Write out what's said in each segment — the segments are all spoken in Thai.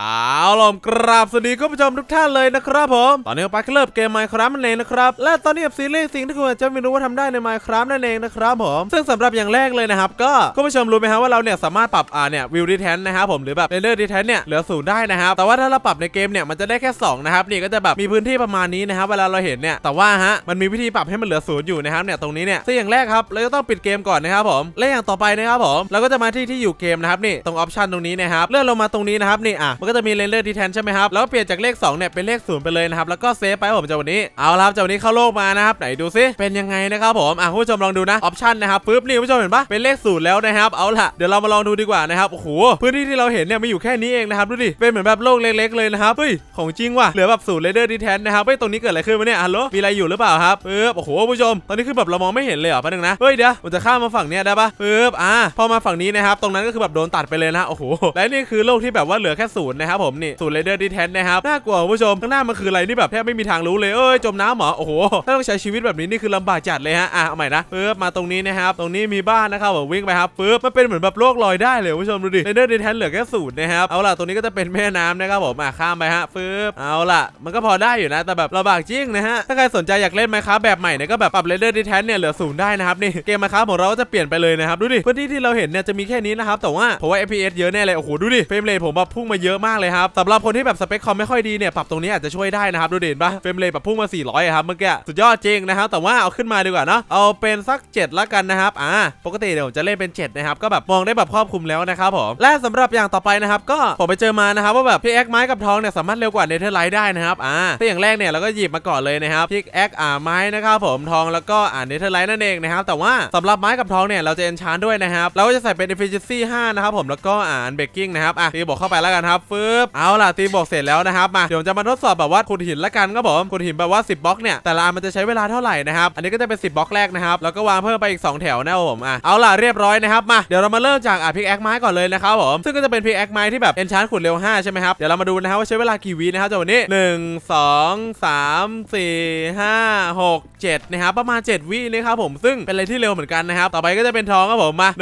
เอาล่ะกราบสวัสดีคุณผู้ชมทุกท่านเลยนะครับผม ตอนนี้ก็ไปเริ่มเกม Minecraft นั่นเองนะครับ และตอนนี้กับซีรีส์สิ่งที่คุณอาจจะไม่รู้ว่าทำได้ใน Minecraft นั่นเองนะครับผม ซึ่งสำหรับอย่างแรกเลยนะครับ ก็คุณผู้ชมรู้ไหมครับว่าเราเนี่ยสามารถปรับอ่าเนี่ยวิวดีแทนนะครับผมหรือแบบเรนเดอร์ดีแทนเนี่ยเหลือศูนย์ได้นะครับ แต่ว่าถ้าเราปรับในเกมเนี่ยมันจะได้แค่สองนะครับนี่ก็จะแบบมีพื้นที่ประมาณนี้นะครับเวลาเราเห็นเนี่ยแต่ว่าฮะมันมีวิธีปรับให้มันเหลือศูนย์อยู่นะครับเนี่ยตรงนี้เนี่ยซึ่งอย่างแรกครับเราจะต้องปิดเกมก่อนนะครับผมและอย่างต่อไปนะครับผมเราก็จะมาที่ที่อยู่เกมนะครับนี่ตรงออปชันตรงนี้นะครับเลื่อนลงมาตรงนี้นะครับนี่อะมันก็จะมีเรนเดอร์ดีแทนใช่ไหมครับแล้วเปลี่ยนจากเลข2เนี่ยเป็นเลขศูนย์ไปเลยนะครับแล้วก็เซฟไปผมจากวันนี้เอาละครับจากวันนี้เข้าโลกมานะครับไหนดูซิเป็นยังไงนะครับผมอะคุณผู้ชมลองดูนะออปชันนะครับปึ๊บนี่คุณผู้ชมเห็นปะเป็นเลขศูนย์แล้วนะครับเอาล่ะเดี๋ยวเรามาลองดูดีกว่านะครับโอ้โหพื้นที่ที่เราเห็นเนี่ยมีอยู่แค่นี้เองนะครับดูดิเป็นเหมือนแบบโลกเล็กๆเลยนะครับเฮ้ยของจริงว่ะเหลือแบบศูนย์เรนเดอร์ดีแทนนะครับเฮ้ยตรงนี้เกิดอะไรขึ้นวะเนี่ยฮัลโหลมีอะไรอยู่หรือเปล่าครับปึ๊บโอ้โหคุณผู้ชม ตอนนี้คือแบบเรามองไม่เห็นเลยเหรอแป๊บนึงนะเฮ้ยเดี๋ยวผมจะข้ามมาฝั่งเนี้ยได้ปะปึ๊บอ่าพอมาฝั่งนี้นะครับตรงนั้นก็คือแบบโดนตัดไปเลยนะโอ้โหและนี่คือโลกที่แบบว่าเหลือแค่ศูนนะครับผมนี่ศูนย์เรเดอร์ดีแทนนะครับน่ากลัวผู้ชมข้างหน้ามันคืออะไรนี่แบบแทบไม่มีทางรู้เลยเอ้ยจมน้ำเหรอโอ้โหถ้าต้องใช้ชีวิตแบบนี้นี่คือลำบากจัดเลยฮะอะเอาใหม่นะปึ๊บมาตรงนี้นะครับตรงนี้มีบ้านนะครับผมวิ่งไปครับปึ๊บมันเป็นเหมือนแบบโลกลอยได้เลยผู้ชมดูดิเรเดอร์ดีแทนเหลือแค่ศูนย์นะครับเอาล่ะตรงนี้ก็จะเป็นแม่น้ำนะครับผมอะข้ามไปฮะปึ๊บเอาล่ะ มันก็พอได้อยู่นะแต่แบบลำบากจริงนะฮะถ้าใครสนใจอยากเล่นไหมครับแบบใหม่เนี่ยก็แบบปรับเรเดอร์ดีแทนเนี่ยเหลือศูนย์ได้นะครับนี่เกมมาครับของเราก็จะเปลี่ยนไปเลยนะครับดูดิพื้นที่ที่เราเห็นเนี่ยจะมีแค่นี้นะครับแต่ว่าผมว่า FPS เยอะแน่เลยโอ้โหดูดิเฟรมเรทผมแบบพุ่งมาเยอะมากเลยครับสำหรับคนที่แบบสเปคคอมไม่ค่อยดีเนี่ยปรับตรงนี้อาจจะช่วยได้นะครับดูเห็นปะเฟรมเรทแบบพุ่งมา 400อะครับเมื่อกี้สุดยอดจริงนะครับแต่ว่าเอาขึ้นมาดีกว่าเนาะเอาเป็นสัก 7 ละกันนะครับอ่าปกติเดี๋ยวจะเล่นเป็น 7 นะครับ ก็แบบมองได้แบบครอบคลุมแล้วนะครับผมและสำหรับอย่างต่อไปนะครับก็ผมไปเจอมานะครับว่าแบบพี่แอคไม้กับทองเนี่ยสามารถเร็วกว่าเนเธอร์ไลท์ได้นะครับอ่าถ้าอย่างแรกเนี่ยเราก็หยิบมาก่อนเลยนะครับพิกแอคอ่าไม้นะครับผมทองแล้วก็อ่าเนเธอร์ไลท์นั่นเองนะครับแต่ว่าสำหรับไม้กับทองเนี่ยเราจะเอนชานด้วยนะครับเราก็จะใส่เป็น efficiency 5นะครับผมแล้วก็อ่านเบกกิ้งนะครับอะตีบอกเข้าไปแล้วกันครับฟึบเอาล่ะตีบอกเสร็จแล้วนะครับมาเดี๋ยวจะมาทดสอบแบบว่าขุดหินละกันครับผมขุดหินแบบว่า 10บล็อกเนี่ยแต่ละอันมันจะใช้เวลาเท่าไหร่นะครับอันนี้ก็จะเป็น10บล็อกแรกนะครับแล้วก็วางเพิ่มไปอีก 2 แถวนะครับผมอะเอาล่ะเรียบร้อยนะครับมาเดี๋ยวเรามาเริ่มจากอะพิกแอคไม้ก่อนเลยนะครับผมซึ่งก็จะเป็นพิกแอคไม้ที่แบบเอนชานขุดเร็ว5ใช่ไหมครับเดี๋ยวเรามาดูนะครับว่าใช้เวลากี่วินะครับจากวันนี้ 1 2 3 4 5 6 7นะครับประมาณ 7 วินะครับผมซึ่งเป็นอะไรที่เร็วเหมือนกันนะครับต่อไปก็จะเป็นทองครับผมมา 1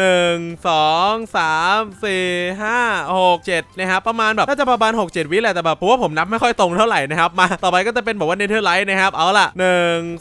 2 3 4 5 6 7นะครับประมาณแบบน่าจะประมาณ6 7วิแหละแต่แบบผมว่าผมนับไม่ค่อยตรงเท่าไหร่นะครับมาต่อไปก็จะเป็นบอกว่าเนเธอร์ไลท์นะครับเอาล่ะ1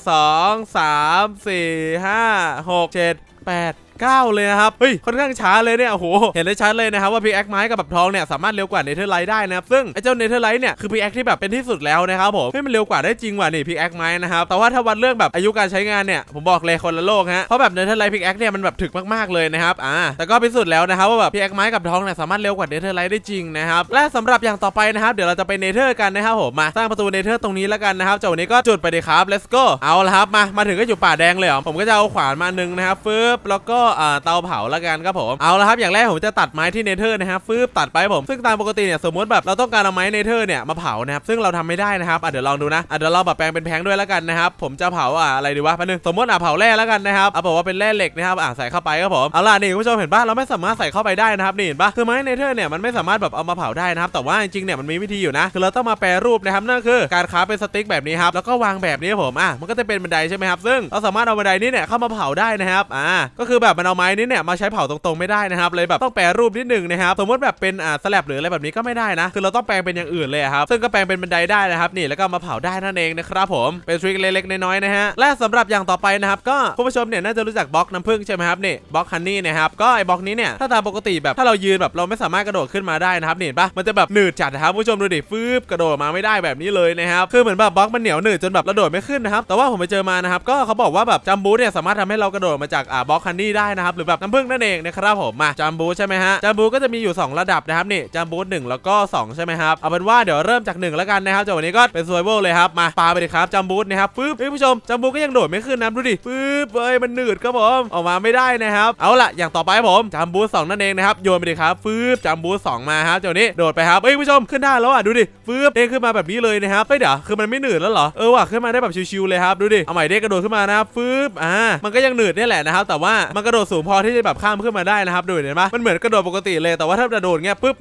2 3 4 5 6 7 8 9 เลยนะครับ เฮ้ย ค่อนข้างช้าเลยเนี่ย โอ้โห เห็นได้ชัดเลยนะครับว่าพีแอคไม้กับแบบทองเนี่ยสามารถเร็วกว่าเนเธอร์ไลท์ได้นะครับ ซึ่งไอ้เจ้าเนเธอร์ไลท์เนี่ยคือพีแอคที่แบบเป็นที่สุดแล้วนะครับผมเฮ้ยมันเร็วกว่าได้จริงว่ะนี่พีแอคไม้นะครับ แต่ว่าถ้าวัดเรื่องแบบอายุการใช้งานเนี่ย ผมบอกเลยคนละโลกฮะ เพราะแบบเนเธอร์ไลท์พีแอคเนี่ยมันแบบถึกมากๆเลยนะครับ อ่า แต่ก็พิสูจน์แล้วนะครับว่าแบบพีแอคไม้กับทองเนี่ยสามารถเร็วกว่าเนเธอร์ไลท์ได้จริงนะครับและสำหรับอย่างต่อไปนะครับเดี๋ยวเราจะไปเนเธอร์กันนะครับผมมาสร้างประตูเนเธอร์ตรงนี้แล้วกันนะครับจากวันนี้ก็จุดไปเลยครับ let's go เอาละครับมามาถึงก็อยู่ป่าแดงเลยเหรอผมก็จะเอาขวานมาหนึ่งนะครับฟึบแล้วก็เตาเผาล้วกันครับผมเอาละครับอย่างแรกผมจะตัดไม้ที่เนเธอร์นะครับฟึบตัดไปผมซึ่งตามปกติเนี่ยสมมติแบบเราต้องการเอาไม้เนเธอร์เนี่ยมาเผานะครับซึ่งเราทำไม่ได้นะครับอะเดี๋ยวลองดูนะอะเดี๋ยวเราแบบแปลงเป็นแพงด้วยล้วกันนะครับผมจะเผาอะอะไรดีวะแป๊บนึงสมมติอะเผาแร่ล้วกันนะครับเอาบอกว่าเป็นแร่เหล็กนะครับอะใส่เข้าไปครับผมเอาล่ะนี่คุณผู้ชมเห็นปะเราไม่สามารถใส่เข้าไปได้นะครับนี่เห็นปะคือไม้เนเธอร์เนี่ยมันไม่สามารถแบบเอามาเผาได้นะครับแต่ว่าจริงๆเนี่ยมันมีวิธีอยู่นะคือเราต้องมาแปรรูปนะครับนั่นคือการคราฟเป็นสติ๊กแบบนี้ครับแล้วก็วางแบบนี้ผมอะมันก็จะเป็นบันไดใช่ไหมครับซึ่งเราสามารถเอาบันไดนี้เนี่ยเข้ามาเผาได้นะครับอ่าก็คือแบบมันเอาไม้นี้เนี่ยมาใช้เผาตรงๆไม่ได้นะครับเลยแบบต้องแปรรูปนิดหนึ่งนะครับสมมติแบบเป็นอ่าสลับหรืออะไรแบบนี้ก็ไม่ได้นะ คือเราต้องแปลงเป็นอย่างอื่นเลยครับซึ่งก็แปลงเป็นบันไดได้นะครับนี่แล้วก็มาเผาได้นั่นเองนะครับผมเป็นทริคเล็กๆน้อยๆนะฮะและสำหรับอย่างต่อไปนะครับก็คุณผู้ชมเนี่ยน่าจะรู้จักบล็อกน้ำผึ้งใช่ไหมครับนี่บล็อกฮันนี่นะครับก็ไอ้บล็อกนี้เนี่ยถ้าตามปกติแบบถ้าเรายืนแบบเราไม่สามารถกระโดดขึ้นมาได้นะครับนี่เห็นปะมันจะแบบหนืดจัดนะครับผู้ชมดูดิฟืบกระโดดมาไม่ได้แบบนี้เลยนะครับคือเหมือนแบบบล็อกมันเหนียวหนืดจนแบบเราโดดไม่ขึ้นนะครับแต่ว่าผมไปเจอมานะครับก็เขาบอกว่าแบบจัมบูเนี่ยสามารถทำให้เรากระโดดมาจากอ่าบล็อกฮันนี่ไได้นะครับหรือแบบน้ำผึ้งนั่นเองนะครับผมมาจัมบูใช่ไหมฮะจัมบูก็จะมีอยู่ 2 ระดับนะครับนี่จัมบูหนึ่งแล้วก็ 2 ใช่ไหมครับเอาเป็นว่าเดี๋ยวเริ่มจาก 1 แล้วกันนะครับจากวันนี้ก็เป็นซวยเวลเลยครับมาปาไปเลยครับจัมบูนะครับฟืบเฮ้ยผู้ชมจัมบูก็ยังโดดไม่ขึ้นนะดูดิฟืบเอ้ยมันหนืดครับผมออกมาไม่ได้นะครับเอาล่ะอย่างต่อไปผมจัมบูสองนั่นเองนะครับโยนไปเลยครับฟืบจัมบูสองมาครับจากวันนี้โดดไปครับเฮ้ยผู้ชมขึ้นได้แล้วอะดูดิฟืบเด้งขึ้นมาแบบนี้เลยนะครับเฮ้ยเดี๋ยวคือมันไม่หนืดแล้วเหรอเออว่ะขึ้นมาได้แบบชิวๆเลยครับดูดิเอาใหม่เด้งกระโดดขึ้นมานะครับฟืบอ่ามันก็ยังหนืดนี่แหละนะครับแต่ว่ามันกระโดดสูงพอที่จะแบบข้ามขึ้นมาได้นะครับดูเห็นปะมันเหมือนกระโดดปกติเลยแต่ว่าถ้ากระโดดเงี้ยปุ๊บ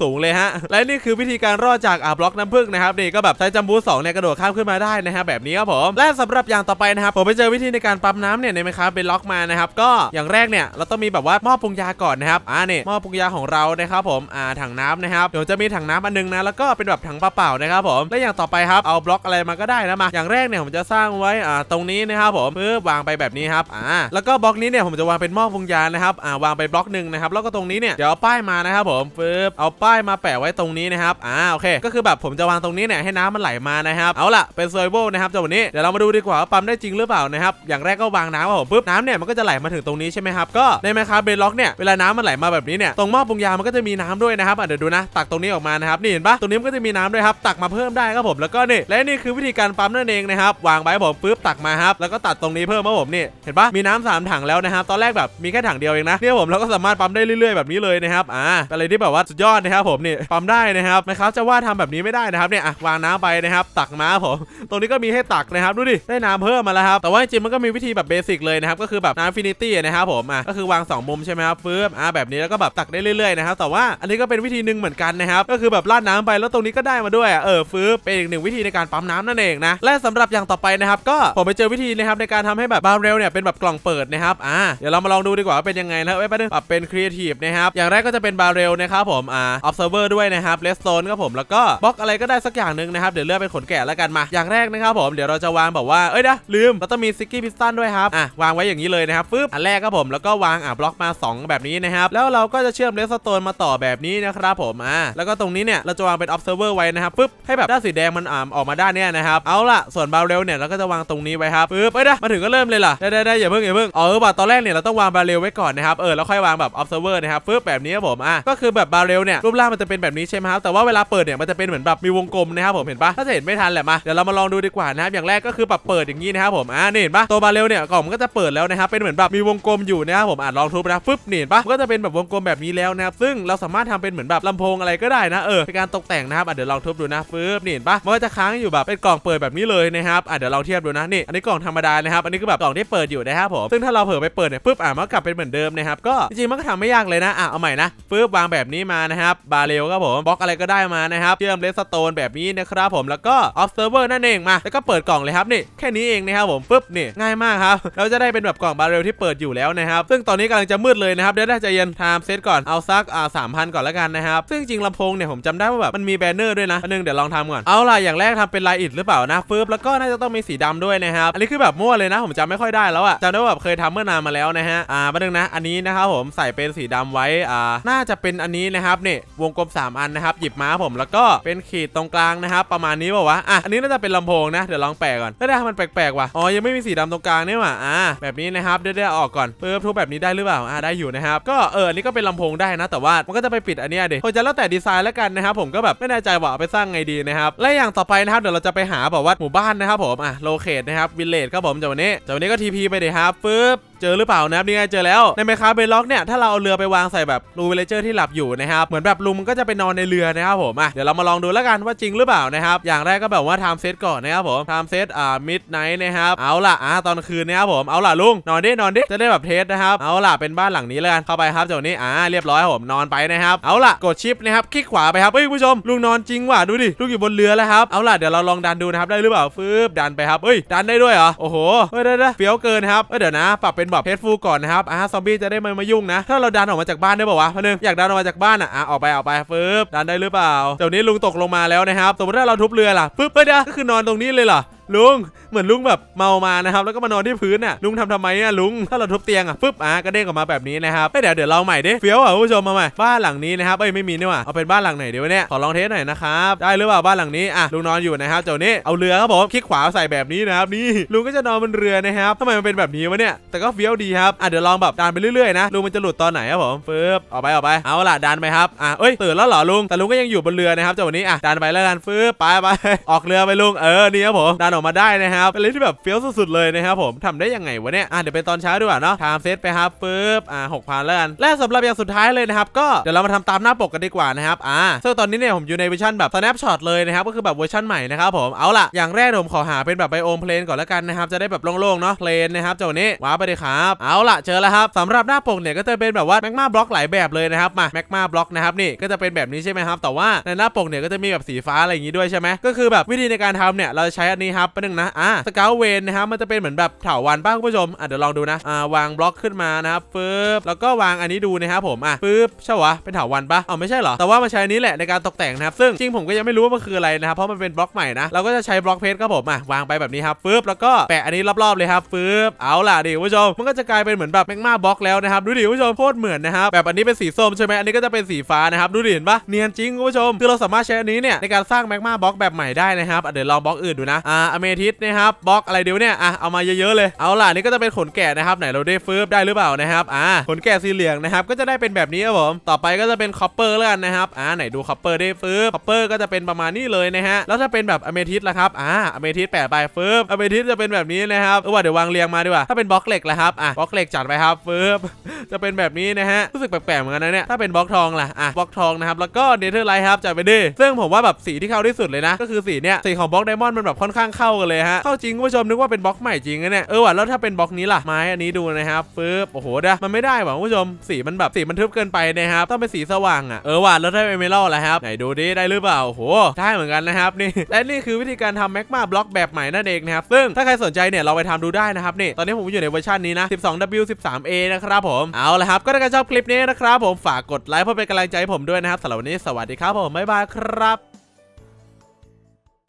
สูงเลยฮะและนี่คือวิธีการรอดจากอ่าบล็อกน้ำผึ้งนะครับนี่ก็แบบใช้จัมบูสองเนี่ยกระโดดข้ามขึ้นมาได้นะฮะแบบนี้ครับผมและสำหรับอย่างต่อไปนะครับผมไปเจอวิธีในการปั๊มน้ำเนี่ยในไมครับเป็นล็อกมานะครับก็อย่างแรกเนี่ยเราต้องมีแบบว่าหม้อปรุงยาก่อนนะครับอ่าเนี่ยหม้อปรุงยาของเรานะครับผมอ่าถังน้ำนะครับเดี๋ยวจะมีถังน้ำอันนึงนะแล้วก็เป็นแบบถังเปล่าๆนะครับผมและอย่างต่อไปครับเอาบล็อกอะไรมาก็ได้นะมาอย่างแรกเนี่ยผมจะสร้างไว้อ่าตรงนี้นะครับผมเพื่อวางไปแบบนี้ครับอ่าแล้วก็บล็อกนี้เนี่ยผมจะวางางเป็นหม้อปรุงยานะครับอ่าวางไปบล็อกหนึ่งนะครับแล้วก็ตรงนี้เนี่ยเดี๋ยวเอาป้ายมานะครับผมปึ๊บเอาป้ายมาแปะไว้ตรงนี้นะครับอ่าโอเค ก็คือแบบผมจะวางตรงนี้เนี่ยให้น้ำมันไหลมานะครับเอาล่ะเป็นเซอร์โวนะครับจังหวะนี้เดี๋ยวเรามาดูดีกว่าว่าปั๊มได้จริงหรือเปล่านะครับอย่างแรกก็วางน้ำครับผมปึ๊บน้ำเนี่ยมันก็จะไหลมาถึงตรงนี้ใช่ไหมครับก็ในไมครับเบล็อกเนี่ยเวลาน้ำมันไหลมาแบบนี้เนี่ยตรงหม้อปรุงยามันก็จะมีน้ำด้วยนะครับเดี๋ยวดูนะ ตักตรงนี้ออกมานะครับนี่เห็นปะตรงนี้มันก็จะมีน้ำด้วยครับตักมาเพิ่มได้ครับผมแล้วก็นี่และนี่คือวิธีการปั๊มนั่นเองนะครับวางไว้ผมปึ๊บตักมาครับแล้วก็ตัดตรงนี้เพิ่มครับผมนี่เห็นปะมีน้ำสามถังแล้วนะครับตอนแรกแบบมีแค่ถังเดียวเองนะเนี่ยผมเราก็สามารถปั๊มได้เรื่อยๆแบบนี้เลยนะครับอ่าอะไรที่แบบว่าสุดยอดนะครับผมนี่ปั๊มได้นะครับไมครับจะว่าทำแบบนี้ไม่ได้นะครับเนี่ยอะวางน้ำไปนะครับ ตักมาผมตรงนี้ก็มีให้ตักนะครับดูดิได้น้ำเพิ่มมาแล้วครับแต่ว่าจริงๆมันก็มีวิธีแบบเบสิกเลยนะครับก็คือแบบน้ำฟินิตี้นะครับผมอะก็คือวางสองมุมใช่ไหมครับฟื้บอะแบบนี้แล้วก็แบบตักได้เรื่อยๆนะครับแต่ว่าอันนี้ก็เป็นวิธีหนึ่งเหมือนกันนะครับก็คือแบบราดน้ำไปแล้วตรงนี้ก็ได้มาด้วยเออฟื้บเป็นอีกหนึ่งวิธีในการปั๊มน้ำนั่นเองนะและสำหรับอย่างต่อไปนะครับก็ผมไปเจอวิธีนะครับในการทำให้แบบบาร์เรลเนี่ยเป็นแบบกล่องเปิดนะครับอ่าเดี๋ยวเรามาลองดูดีกว่าว่าเป็นยังไงนะเอ้ยไปดูปรับเป็นครีเอทีฟนะครับ อย่างแรกก็จะเป็นบาร์เรลนะครับผม อ่า observer ด้วยนะครับเลสโตนครับผม แล้วก็บล็อกอะไรก็ได้สักอย่างหนึ่งนะครับ เดี๋ยวเลือกเป็นขนแกะแล้วกันมา อย่างแรกนะครับผม เดี๋ยวเราจะวางแบบว่า เอ้ยนะลืม เราต้องมีซิกกี้พิสตันด้วยครับ อะวางไว้อย่างนี้เลยนะครับฟึบอันแรกครับผม แล้วก็วางอะบล็อกมา 2 แบบนี้นะครับ แล้วเราก็จะเชื่อมเลสโตนมาต่อแบบนี้นะครับผม อะแล้วก็ตรงนี้เนี่ยเราจะวางเป็น observer ไว้นะครับ ปึ๊บ ให้แบบด้านสีแดงมันอ่าออกมาด้านเนี้ยนะครับ เอาล่ะ ส่วนบาร์เรลเนี่ยเราก็จะวางตรงนี้ไว้ครับปึ๊บเอ้ยนะมาถึงก็เริ่มเลยล่ะได้ได้ได้อย่าเพิ่งอย่าเพิ่งเออว่าตอนแรกเนี่ยเราต้องวางบาเรลไว้ก่อนนะครับเออแล้วค่อยวางแบบ observer นะครับปึ๊บแบบนี้ครับผมอะก็คือแบบบาเรลเนี่ยรูปร่างมันจะเป็นแบบนี้ใช่ไหมครับแต่ว่าเวลาเปิดเนี่ยมันจะเป็นเหมือนแบบมีวงกลมนะครับผมเห็นปะถ้าจะเห็นไม่ทันแหละมาเดี๋ยวเรามาลองดูดีกว่านะครับอย่างแรกก็คือแบบเปิดอย่างนี้นะครับผมอ่านี่เห็นปะตัวบาเรลเนี่ยกล่องมันก็จะเปิดแล้วนะครับเป็นเหมือนแบบมีวงกลมอยู่นะครับผมอ่านลองทุบนะฟึบนี่เห็นปะก็จะเป็นแบบวงกลมแบบนี้แล้วนะครับซึ่งเราสามารถทำเป็นเหมือนแบบลำโพงอะไรก็ได้นะเออเป็นการตกแต่งนะครับอะเดี๋ยวลองทุบดูนะฟึบนี่เห็นปะมันก็จะค้างอยู่แบบเป็นกล่องเปิดแบบนี้เลยนะครับอะเดี๋ยวลองเทียบดูนะนี่อันนี้กล่องธรรมดานะครับอันนี้ก็แบบกล่องที่เปิดอยู่นะครับผมซึ่งถ้าเราเผลอไปเปิดเนี่ยปุ๊บอะมันก็กลับเป็นเหมือนเดิมนะครับก็จริงๆมันก็ทำไม่ยากเลยนะอะเอาใหม่นะฟึบวางแบบนี้มานะครับบาเรลครับผมบล็อกอะไรก็ได้มานะครับเชื่อมเลสโตนแบบนี้นะครับผมแล้วก็ observer นั่นเองมา แล้วก็เปิดกล่องเลยครับนี่แค่นี้เองนะครับผมปุ๊บนี่ง่ายมากครับเราจะได้เป็นแบบกล่องบาเรลที่เปิดอยู่แล้วนะครับซึ่งตอนนี้กำลังจะมืดเลยนะครับเดี๋ยวได้ใจเย็นไทม์เซตก่อนเอาสักอ่าสามพันก่อนแล้วกันนะครับซึ่งจริงลำโพงเนี่ยผมจำได้ว่าแบบมันมีแบนเนอร์ด้วยนะนึงเดี๋ยวลองทำก่อนเอาล่ะอย่างแรกทำเป็นลายอิฐหรือเปล่านะฟึบแล้วก็น่าจะต้องมีสีดำด้วยนะครับอันนี้คือแบบมั่วเลยนะ ผมจำไม่ค่อยได้แล้วอะจำได้ว่าแบบเคยทำเมื่อนานมาแล้วนะฮะอ่ามาดึงนะอันนี้นะครับผมใส่เป็นสีดำไว้อ่าน่าจะเป็นอันนี้นะครับเนี่ยวงกลม 3 อันนะครับหยิบมาผมแล้วก็เป็นขีดตรงกลางนะครับประมาณนี้ป่าวะอะอันนี้น่าจะเป็นลำโพงนะเดี๋ยวลองแปะก่อนเฮ้ยได้มันแปลกๆว่ะอ๋อยังไม่มีสีดำตรงกลางนี่หว่าอ่าแบบนี้นะครับเดี๋ยวๆอออกก่อนปึ๊บทุบแบบนี้ได้หรือเปล่าอ่าได้อยู่นะครับก็เอออันนี้ก็เป็นลำโพงได้นะแต่ว่ามันก็จะไปปิดอันนี้ยดิคงจะแล้วแต่ดีไซน์แล้วกันนะครับผมก็แบบไม่แน่ใจว่าเอาไปสร้างไงดีนะครับและอย่างต่อไปนะครับเดี๋ยวเราจะไปหาแบบว่าหมู่บ้านนะครับผมอะโลเคทนะครับวิลเลจครับผมจากวันนี้จากวันนี้ก็ทีพีไปดิครับปึ๊บเจอหรือเปล่านะครับนี่ไงเจอแล้วในไมค้าเบล็อกเนี่ยถ้าเราเอาเรือไปวางใส่แบบรูเวลเจอร์ที่หลับอยู่นะครับเหมือนแบบลุงมันก็จะไปนอนในเรือนะครับผมอะเดี๋ยวเรามาลองดูแล้วกันว่าจริงหรือเปล่านะครับอย่างแรกก็แบบว่าไทม์เซตก่อนนะครับผมไทม์เซตอ่ามิดไนท์นะครับเอาล่ะอะตอนคืนนะครับผมเอาล่ะลุงนอนดินอนดิจะได้แบบเทสนะครับเอาล่ะเป็นบ้านหลังนี้แล้วกันเข้าไปครับจากนี้อ่าเรียบร้อยผมนอนไปนะครับเอาล่ะกดชิปนะครับคลิกขวาไปครับเฮ้ยผู้ชมลุงนอนจริงว่ะดูดิลุงอยู่บนเรือแล้วครับเอาล่ะเดี๋ยวเราลองดันดูนะครับได้หรือเปล่าฟืบดันไปครับเฮ้ยดันได้ด้วยเหรอโอ้โหเฮ้ยได้ได้เฟี้ยวเกินครับเฮ้ยเดี๋ยวนะปรับเป็นแบบเพจฟูก่อนนะครับอ่าซอมบี้จะได้ไม่มายุ่งนะถ้าเราดันออกมาจากบ้านได้ป่าวะพะนึงอยากดันออกมาจากบ้านอะอะออกไปออกไปฟืบดันได้หรือเปล่าเดี๋ยวนี้ลุงตกลงมาแล้วนะครับสมมติถ้าเราทุบเรือล่ะปึ๊บเฮ้ยเดี๋ยวก็คือนอนตรงนี้เลยเหรอ ลุงเหมือนลุงแบบเมามานะครับแล้วก็มานอนที่พื้นน่ะลุงทำทำไมอะลุงถ้าเราทุบเตียงอะปึ๊บอะก็เด้งออกมาแบบนี้นะครับเฮ้ยเดี๋ยวเดี๋ยวเราใหม่ดิเฟี้ยวอะคุณผู้ชมมาใหม่บ้านหลังนี้นะครับเอ้ยไม่มีนี่หว่าเอาเป็นบ้านหลังไหนดีวะเนี่ยขอลองเทสหน่อยนะครับได้หรือเปล่าบ้านหลังนี้อะลุงนอนอยู่นะครับเจ้านี้เอาเรือครับผมคลิกขวาใส่แบบนี้นะครับนี่ลุงก็จะนอนบนเรือนะครับทำไมมันเป็นแบบนี้วะเนี่ยแต่ก็เฟี้ยวดีครับอะเดี๋ยวลองแบบดันไปเรื่อยๆนะลุงมันจะหลุดตอนไหนครับผมปึ๊บออกไปออกไปเอาล่ะดันไปครับอะเอ้ยตื่นแล้วเหรอลุงแต่ลุงก็ยังอยู่บนเรือนะครับเจ้านี้อะดันไปแล้วกันปึ๊บไปไปออกเรือไปลุงเออนี่ครับผมดันออกมาได้นะครับเป็นอะไรที่แบบเฟี้ยวสุดๆเลยนะครับผมทำได้ยังไงวะเนี่ยอะเดี๋ยวเป็นตอนเช้าดีกว่าเนาะไทม์เซตไปครับปึ๊บอ่าหกพันแล้วกันและสำหรับอย่างสุดท้ายเลยนะครับก็เดี๋ยวเรามาทำตามหน้าปกกันดีกว่านะครับอ่าซึ่งตอนนี้เนี่ยผมอยู่ในเวอร์ชันแบบ snapshot เลยนะครับก็คือแบบเวอร์ชันใหม่นะครับผมเอาล่ะอย่างแรกผมขอหาเป็นแบบไบโอมเพลนก่อนแล้วกันนะครับจะได้แบบโล่งๆเนาะเพลนนะครับเจ้านี้ว้าไปเลยครับเอาล่ะเจอแล้วครับสำหรับหน้าปกเนี่ยก็จะเป็นแบบว่าแมกมาบล็อกหลายแบบเลยนะครับมาแมกมาบล็อกนะครับนี่ก็จะเป็นแบบนี้ใช่ไหมครับแต่ว่าในหน้าปกเนี่ยก็จะมีแบบสีฟ้าอะไรอย่างงี้ด้วยใช่ไหมก็คือแบบวิธีในการทำเนี่ยเราจะใช้อันนี้ครับประหนึ่งนะอ่าสเกลเวนนะครับมันจะเป็นเหมือนแบบเถาวันป้าคุณผู้ชมอะเดี๋ยวลองดูนะอ่าวางบล็อกขึ้นมานะครับปึ๊บแล้วก็วางอันนี้ดูนะครับผมอะปึ๊บใช่วะเป็นเถาวันปะอ๋อไม่ใช่เหรอแต่ว่ามาใช้นี้แหละในการตกแต่งนะครับซึ่งจริงผมก็ยังไม่รู้ว่ามันคืออะไรนะครับเพราะมันเป็นบล็อกใหม่นะเราก็จะใช้บล็อกเพชรครับผมอะวางไปแบบนี้ครับปึ๊บแล้วก็แปะอันนี้รอบๆเลยครับปึ๊บเอาล่ะดิคุณผู้ชมมันก็จะกลายเป็นเหมือนแบบแมกมาบล็อกแล้วนะครับดูดิคุณผู้ชมโคตรเหมือนนะครับแบบอันนี้เป็นสีส้มใช่ไหมอันนี้ก็จะเป็นสีฟ้านะครับดูดิเห็นปะเนียนจริงคุณผู้ชมคือเราสามารถใช้อันนี้เนี่ยในการสร้างแมกมาบล็อกแบบใหม่ได้นะครับเดี๋ยวลองบล็อกอื่นดูนะอ่าอเมทิสนะครับบล็อกอะไรเดี๋ยวเนี่ยอะเอามาเยอะๆเลยเอาล่ะนี่ก็จะเป็นขนแกะนะครับไหนเราได้ฟืบได้หรือเปล่านะครับอ่าขนแกะสีเหลืองนะครับก็จะได้เป็นแบบนี้ครับผมต่อไปก็จะเป็นคอปเปอร์แล้วกันนะครับอ่าไหนดูคอปเปอร์ได้ฟืบคอปเปอร์ก็จะเป็นประมาณนี้เลยนะฮะแล้วถ้าเป็นแบบอเมทิสล่ะครับอ่าอเมทิสแปะไปฟืบอเมทิสจะเป็นแบบนี้นะครับเออว่าเดี๋ยววางเรียงมาดีกว่าถ้าเป็นบล็อกเหล็กล่ะครับอะบล็อกเหล็กจัดไปครับฟืบจะเป็นแบบนี้นะฮะรู้สึกแปลกๆเหมือนกันนะเนี่ยถ้าเป็นบล็อกทองล่ะอะบล็อกทองนะครับแล้วก็เนเธอร์ไลท์ครับจัดไปดิซึ่งผมว่าแบบสีที่เข้าที่สุดเลยนะก็คือสีเนี่ยสีของบล็อกไดมอนด์มันแบบค่อนข้างเข้ากันเลยฮะเข้าจริงคุณผู้ชมนึกว่าเป็นบล็อกใหม่จริงนะเนี่ยเออว่ะแล้วถ้าเป็นบล็อกนี้ล่ะไม้อันนี้ดูนะครับปึ๊บโอ้โหเด้อมันไม่ได้ว่ะคุณผู้ชมสีมันแบบสีมันทึบเกินไปนะครับต้องเป็นสีสว่างอะเออว่ะแล้วถ้าเอเมอรัลล่ะครับไหนดูดิได้หรือเปล่าโอ้โหได้เหมือนกันนะครับนี่และนี่คือวิธีการทำแมกมาบล็อกแบบใหม่นั่นเองนะครับซึ่งถ้าใครสนใจเนี่ยเราไปทำดูได้นะครับนี่ตอนนี้ผมอยู่ในเวอร์ชันนี้นะ 12W13A นะครับผมเอาละครับก็ถ้าใครชอบคลิปนี้นะครับผมฝากกดไลค์เพื่อเป็นกำลังใจผมด้วยนะครับสำหรับวันนี้สวัสดีครับผมบ๊ายบายครับ